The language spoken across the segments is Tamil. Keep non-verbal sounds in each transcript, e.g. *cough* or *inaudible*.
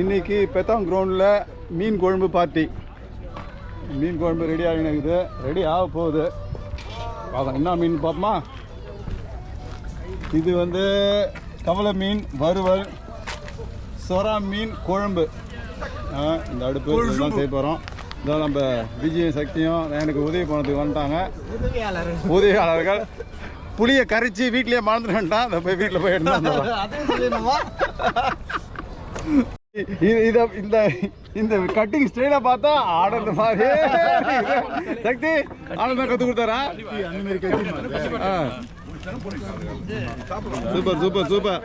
இன்னைக்கு பெத்தாங் கிரவுண்டில் மீன் குழம்பு பார்ட்டி மீன் குழம்பு ரெடி ஆகினுக்குது ரெடி ஆக போகுது. பார்க்கலாம். என்ன மீன் பார்ப்போமா? இது வந்து கவலை மீன் வறுவல் சொரா மீன் குழம்பு. இந்த அடுப்பு இதெல்லாம் செய்ய போகிறோம் இதான் நம்ம விஜயும் சக்தியும் எனக்கு உதவி பண்ணதுக்கு வந்துட்டாங்க. உதவியாளர்கள். புளியை கரைச்சி வீட்லயே மறந்துட்டு வந்துட்டான் அதை போய் வீட்டில் போய் எடுத்து. *laughs* இது இத இந்த இந்த கட்டிங் ஸ்டைல பார்த்தா ஆனந்த மாதிரி. சக்தி ஆனந்தம் கத்து கொடுத்தாரா. Super super super.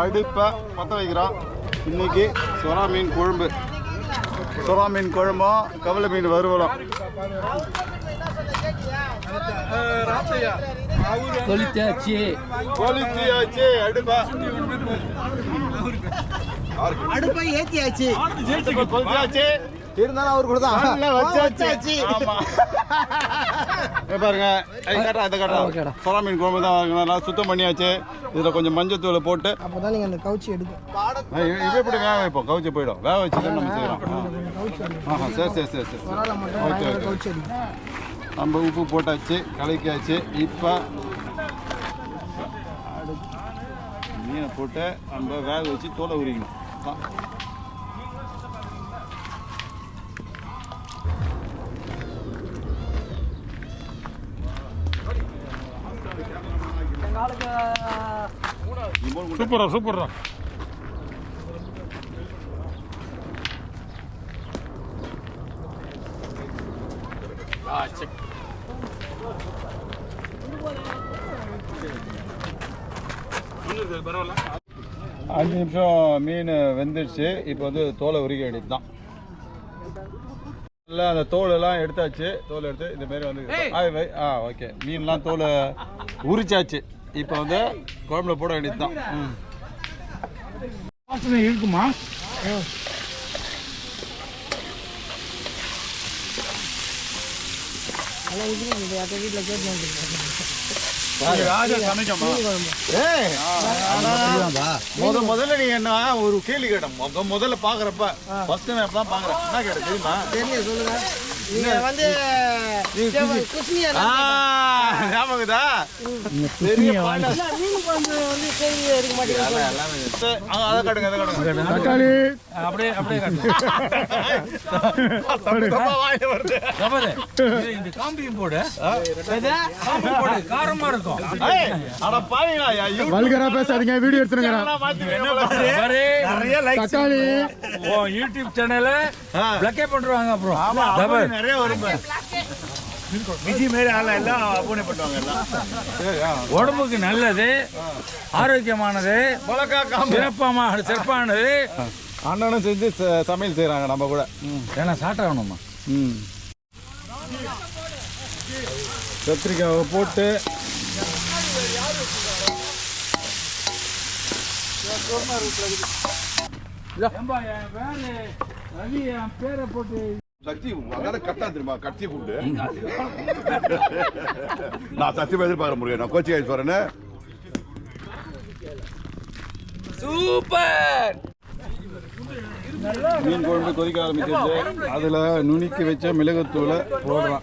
அடுப்பை பற்ற வைக்கிறோம் இன்னைக்கு சொரா மீன் குழம்பு. சொரா மீன் குழம்பும் கவலை மீன் வறுவலும். கொளுத்தாச்சு கொளுத்தியாச்சு அடுப்பா. அடுப்பை ஏத்தியாச்சு. அடுப்பை கொளுத்தியாச்சு. இருந்தாலும் அவர் கூட நல்லா வச்சாச்சு. ஆமா. பாருங்க. அது காட்டுறா இதை காட்டுறா சொரா மீன் குழம்பு தான். நல்லா சுத்தம் பண்ணியாச்சு. இதில் கொஞ்சம் போட்டு. அந்த கவுச்சி எடுக்கும் ஆ, இது இது எப்படி வேக வைப்போம்? கவுச்சி போயிடும். வேக வச்சு தான் நம்ம செய்கிறோம் ஆஹா சரி சரி சரி சரி ஓகே ஓகே. நம்ம உப்பு போட்டாச்சு கலக்கியாச்சு. இப்போ மீனை போட்டு நம்ம வேக வச்சு தோலை உரிக்கணும். சூப்பரா சூப்பரா அஞ்சு நிமிஷம் மீன் வெந்துடுச்சு இப்போ வந்து தோலை உரிக்க வேண்டியது தான் இல்லை அந்த தோல் எல்லாம் எடுத்தாச்சு. தோல் எடுத்து இந்த மாதிரி வந்து. ஆ ஓகே. மீன்லாம் தோலை உரிச்சாச்சு. இப்போ வந்து குழம்புல போட வேண்டியது தான் ம். வாசனை இருக்குமா? முதல்ல நீ என்ன ஒரு கேள்வி கேட்டேன் முத முதல்ல பாக்குறப்ப ஃபர்ஸ்ட் நான் இப்பதான் பாக்குறேன் என்ன கேட்ட தெரியுமா? தெரியல சொல்லுங்க நீங்க வந்து காட்டுங்க. தக்காளி. அப்படியே அப்படியே *laughs* இந்த காம்பியும் போடு. காம்பி போடு. காரமா இருக்கும். வல்கரா பேசாதீங்க வீடியோ எடுத்துருங்க. தக்காளி. யூடியூப் சேனல ஆ. பிளக்கே பண்றாங்க அப்புறம். நிறைய வரும். விஜய் மாரி ஆளா எல்லாம் பூனை பண்ணுவாங்க எல்லாம். உடம்புக்கு நல்லது ஆரோக்கியமானது. சிறப்பான சிறப்பானது அண்ணனும் செஞ்சு சமையல் செய்றாங்க நம்ம கூட ம் ஏன்னா சாப்பிட்டாகணுமா ம் கத்திரிக்காவை போட்டு பேரை போட்டு சக்தி அதான கட்டா தெரியுமா? கட்சி ஃபுட்டு *laughs* நான் சத்தியமா எதிர்பார்க்க முடியும் நான் கோச்சி ஆயிடுச்சு வரேன்னு சூப்பர்! மீன் குழம்பு கொதிக்க ஆரம்பிச்சிருச்சு. அதில் நுணுக்கி வச்ச மிளகுத்தூளை போடுறோம்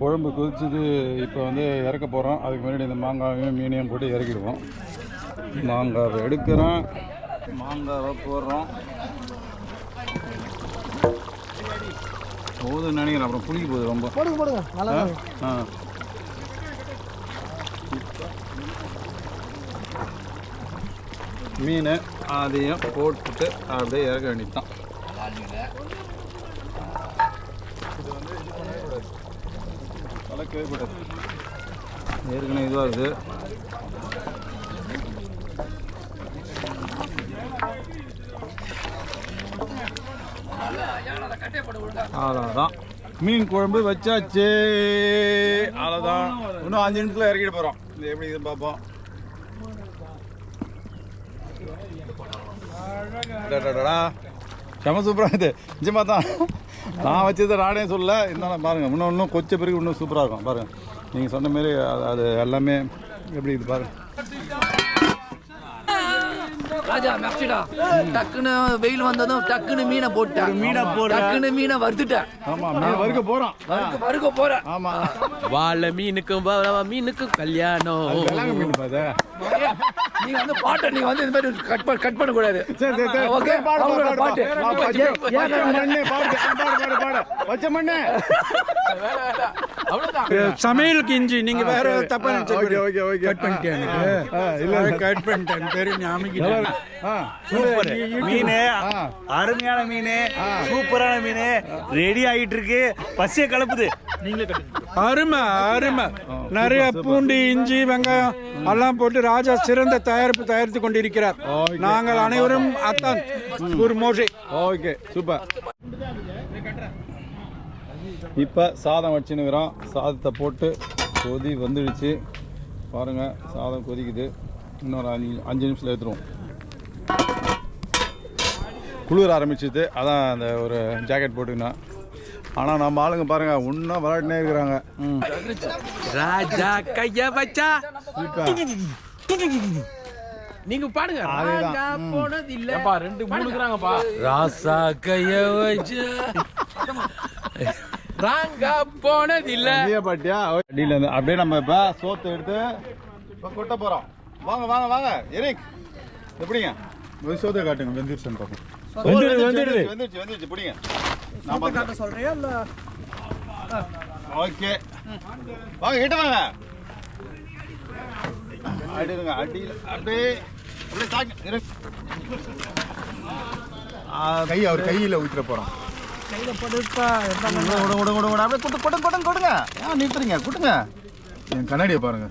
குழம்பு கொதிச்சது இப்போ வந்து இறக்க போகிறோம் அதுக்கு முன்னாடி இந்த மாங்காயும் மீனையும் போட்டு இறக்கிடுவோம். மாங்காவை எடுக்கிறோம் மாங்காவை போடுறோம். போதுன்னு நினைக்கிறேன். அப்புறம் புளிக்க போகுது ரொம்ப. போடுங்க போடுங்க. நல்லா ஆ? மீன் அதையும் போட்டுட்டு அப்படியே இறக்க வேண்டியது தான் கலக்கவே கூடாது ஏற்கனவே இதுவாக இருக்குது அவ்வளோதான் மீன் குழம்பு வச்சாச்சு. அவ்வளோதான் இன்னும் அஞ்சு நிமிஷத்தில் இறக்கிட்டு போகிறோம் இது எப்படி இது பார்ப்போம். செம சூப்பராக இருக்குது நிஜமாக தான். நான் வச்சது நானே சொல்ல இருந்தாலும் பாருங்கள் இன்னும் இன்னும் கொச்ச பிறகு இன்னும் சூப்பராக இருக்கும். பாருங்கள் நீங்கள் சொன்ன மாரி அது அது எல்லாமே எப்படி இது பாருங்கள் ராஜா மெக்சிடா டக்குன்னு வெயில் வந்ததும் டக்குன்னு மீனை போட்டேன் மீனை போட டக்குன்னு மீனை வறுத்துட்டேன். ஆமாம் மீன் வறுக்க போகிறோம் வறுக்க வறுக்க போறேன். ஆமாம் வாழை மீனுக்கும் வ- மீனுக்கும் கல்யாணம். நீ வந்து பாட்டை நீ வந்து இந்த மாதிரி கட் பண்ண கட் பண்ண கூடாது சரி சரி. சரி ஓகே? பாடு, பாடு, பாடு, பாட்டு. பாடு. மண்ணு, பாடு, பாடு, பாடு, பாடு. சமையலுக்கு இஞ்சி நீங்க வேற தப்பா ஓகே, ஓகே, ஓகே. கட் பண்ணிட்டேன். இல்ல. கட் பண்ணிட்டேன். பேரு ஞாபகம் சூப்பர். மீன். அருமையான மீன். சூப்பரான மீன். ரெடி ஆகிட்டு இருக்கு பசிய கலப்புது. அருமை அருமை. நிறைய பூண்டு இஞ்சி வெங்காயம் எல்லாம் போட்டு ராஜா சிறந்த தயாரிப்பு தயாரித்து கொண்டிருக்கிறார். நாங்கள் அனைவரும் அத்தான். ஒரு மோஷி. Okay super. இப்போ சாதம் வச்சுன்னுக்குறோம். சாதத்தை போட்டு கொதி வந்துடுச்சு. பாருங்க சாதம் கொதிக்குது. இன்னொரு அஞ்சு அஞ்சு நிமிஷத்தில் எடுத்துருவோம். குளிர ஆரம்பிச்சிது. அதான் அந்த ஒரு ஜாக்கெட் போட்டுக்கினேன் ஆனால் நம்ம ஆளுங்க பாருங்க இன்னும் விளையாட்டுனே இருக்கிறாங்க. ம். ராஜா கைய வச்சா. நீங்க பாடுங்க. அதேதான். ராஜா. போனது இல்ல ரெண்டு மூணுக்குறாங்கப்பா. ராசா கைய வச்சா. ராங்கா போனது இல்ல அடியே பாட்டியா? அடியில் இருந்து அப்படியே நம்ம இப்போ சோத்து எடுத்து இப்போ கொட்ட போகிறோம் வாங்க வாங்க வாங்க. எரிக் எப்படிங்க? ஒரு சோதை காட்டுங்க. வெந்திருச்சுன்னு பார்ப்போம் வந்துடுது வந்துடுது வந்துடுச்சு வந்துடுச்சு பிடிங்க நான் காட்ட சொல்றியா இல்ல? ஓகே. வாங்க கிட்ட வாங்க. அடிடுங்க அடியில் அப்படியே அப்படியே. ஆ, கை அவர் கையில ஊத்துற போறோம். விடுங்க, விடுங்க, விடுங்க, விடுங்க. அப்படியே குட்டு, குட்டுங்க, குட்டுங்க, கொடுங்க ஏன் நிறுத்துறீங்க? கொடுங்க என் கண்ணாடியை பாருங்க